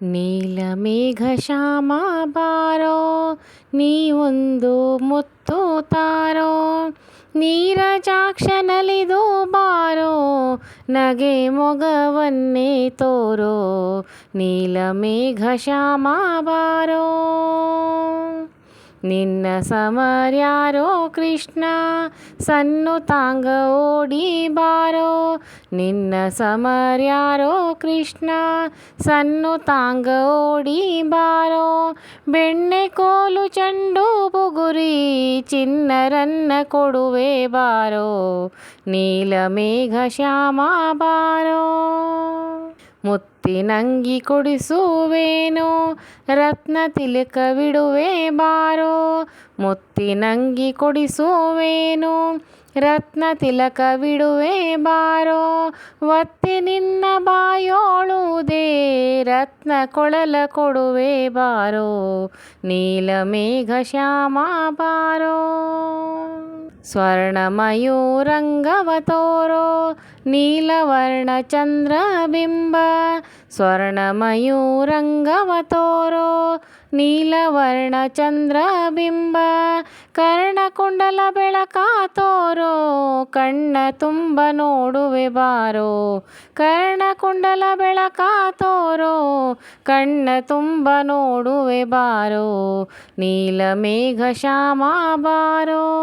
ನೀಲಮೇಘ ಶ್ಯಾಮ ಬಾರೋ ನೀವೊಂದು ಮುತ್ತು ತಾರೋ ನೀರಜಾಕ್ಷನಲಿದು ಬಾರೋ ನಗೆ ಮೊಗವನ್ನೇ ತೋರೋ ನೀಲಮೇಘ ಶ್ಯಾಮ ಬಾರೋ ನಿನ್ನ ಸಮರ್ಯಾರೋ ಕೃಷ್ಣ ಸನ್ನು ತಾಂಗ ಓಡಿ ಬಾರೋ ನಿನ್ನ ಸಮರ್ಯಾರೋ ಕೃಷ್ಣ ಸನ್ನು ತಾಂಗ ಓಡಿ ಬಾರೋ ಬೆಣ್ಣೆ ಕೋಲು ಚೆಂಡು ಬುಗುರಿ ಚಿನ್ನರನ್ನ ಕೊಡುವೆ ಬಾರೋ ನೀಲಮೇಘ ಶ್ಯಾಮ ಬಾರೋ ಮುತ್ತಿನಂಗಿ ಕೊಡಿಸುವೇನೋ, ರತ್ನ ತಿಲಕ ಬಿಡುವೆ ಬಾರೋ, ಮುತ್ತಿನಂಗಿ ಕೊಡಿಸುವೇನೋ, ರತ್ನ ತಿಲಕ ತಿಲಕವಿಡುವೆ ಬಾರೋ, ಒತ್ತಿ ನಿನ್ನ ಬಾಯೋಳುವುದೇ, ರತ್ನ ಕೊಳಲ ಕೊಡುವೆ ಬಾರೋ, ನೀಲ ಮೇಘ ಶ್ಯಾಮ ಬಾರೋ. ಸ್ವರ್ಣಮಯೂರಂಗವ ತೋರೋ ಸ್ವರ್ಣಮಯೂರಂಗವ ನೀಲವರ್ಣ ಚಂದ್ರಬಿಂಬ ಕರ್ಣಕುಂಡಲ ಬೆಳಕಾತೋರೋ ಕಣ್ಣ ತುಂಬ ನೋಡುವೆ ಬಾರೋ ಕರ್ಣಕುಂಡಲ ಬೆಳಕಾತೋರೋ ಕಣ್ಣ ತುಂಬ ನೋಡುವೆ ಬಾರೋ ನೀಲಮೇಘ ಶ್ಯಾಮ ಬಾರೋ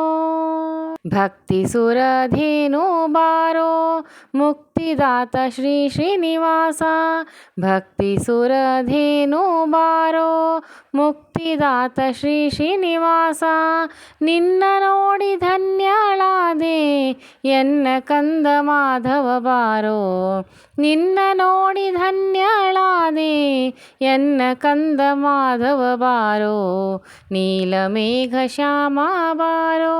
ಭಕ್ತಿ ಸುರಧೇನು ಬಾರೋ ಮುಕ್ತಿದಾತ ಶ್ರೀ ಶ್ರೀನಿವಾಸ. ಭಕ್ತಿ ಸುರಧೇನು ಬಾರೋ ಮುಕ್ತಿದಾತ ಶ್ರೀ ಶ್ರೀನಿವಾಸ. ನಿನ್ನ ನೋಡಿ ಧನ್ಯಳಾದೆ, ಎನ್ನ ಕಂದ ಮಾಧವ ಬಾರೋ. ನಿನ್ನ ನೋಡಿ ಧನ್ಯಳಾದೆ ಎನ್ನ ಕಂದ ಮಾಧವ ಬಾರೋ ನೀಲಮೇಘ ಶ್ಯಾಮ ಬಾರೋ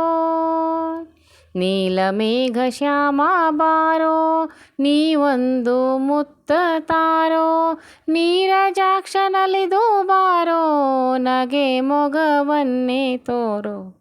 ನೀಲಮೇಘ ಶ್ಯಾಮ ಬಾರೋ ನೀವೊಂದು ಮುತ್ತ ತಾರೋ ನೀರಜಾಕ್ಷನಲಿದು ಬಾರೋ ನಗೆ ಮೊಗವನ್ನೇ ತೋರೋ